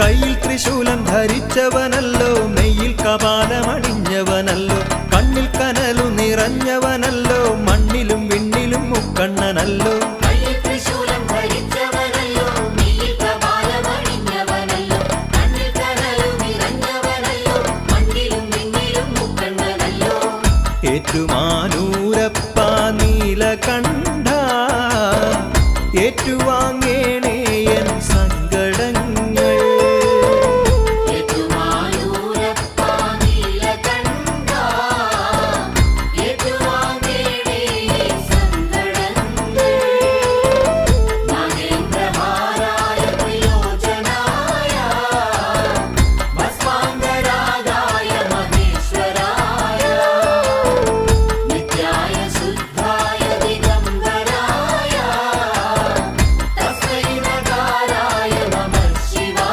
കയ്യിൽ ത്രിശൂലം ധരിച്ചവനല്ലോ മെയ്യിൽ കപാലമണിഞ്ഞവനല്ലോ കണ്ണിൽ കനലു നിറഞ്ഞവനല്ലോ മണ്ണിലും വിണ്ണിലും മുക്കണ്ണനല്ലോ. ഏറ്റുമാനൂരപ്പ നീല കണ്ട ഏറ്റുവാങ്ങേണ